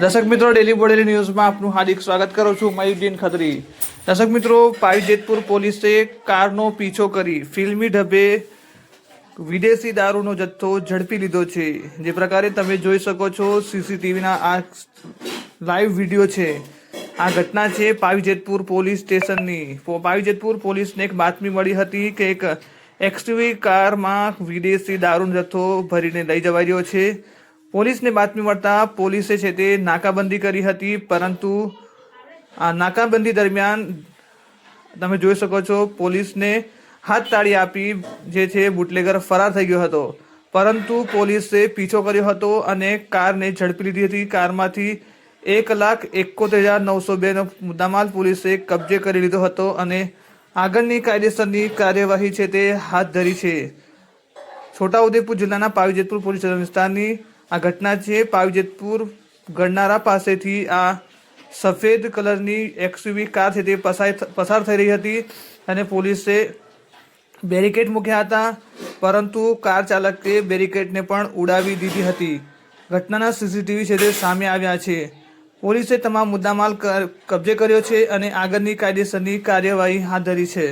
દર્શક મિત્રો, ડેલી બોડેલી ન્યૂઝમાં આપનું હાર્દિક સ્વાગત કરું છું. મયુદ્દીન ખત્રી. દર્શક મિત્રો પાવી જેતપુર પોલીસે કારનો પીછો કરી ફિલ્મી ઢબે વિદેશી દારૂનો જથ્થો ઝડપી લીધો છે. જે પ્રકારે તમે જોઈ શકો છો, સીસીટીવીના આ લાઈવ વીડિયો છે. આ ઘટના છે પાવી જેતપુર પોલીસ સ્ટેશનની. પાવીજેતપુર પાવી જેતપુર પોલીસને એક બાતમી મળી હતી કે એક એક્સટીવી કારમાં વિદેશી દારૂનો જથ્થો ભરીને લઈ જવાઈ રહ્યો છે. પોલીસને બાતમી મળતા પોલીસે છે તે નાકાબંધી કરી હતી, પરંતુ આ નાકાબંધી દરમિયાન તમે જોઈ શકો છો, પોલીસને હાથ તાળી આપી જે છે બુટલેગર ફરાર થઈ ગયો હતો. પરંતુ પોલીસે પીછો કર્યો હતો અને કારને ઝડપી લીધી હતી. કારમાંથી એક લાખ એકોતેર હજાર નવસો બેનો મુદ્દામાલ પોલીસે કબજે કરી લીધો હતો અને આગળની કાયદેસરની કાર્યવાહી છે તે હાથ ધરી છે. છોટાઉદેપુર જિલ્લાના પાવીજેતપુર પોલીસ વિસ્તારની આ ઘટના છે પાવીજેતપુર ગણનારા પાસેથી. આ સફેદ કલરની એક્સયુવી કાર છે તે પસાર થઈ રહી હતી અને પોલીસે બેરિકેડ મૂક્યા હતા, પરંતુ કાર ચાલકે બેરિકેડને પણ ઉડાવી દીધી હતી. ઘટનાના સીસીટીવી છે તે સામે આવ્યા છે. પોલીસે તમામ મુદ્દામાલ કબજે કર્યો છે અને આગળની કાયદેસરની કાર્યવાહી હાથ ધરી છે.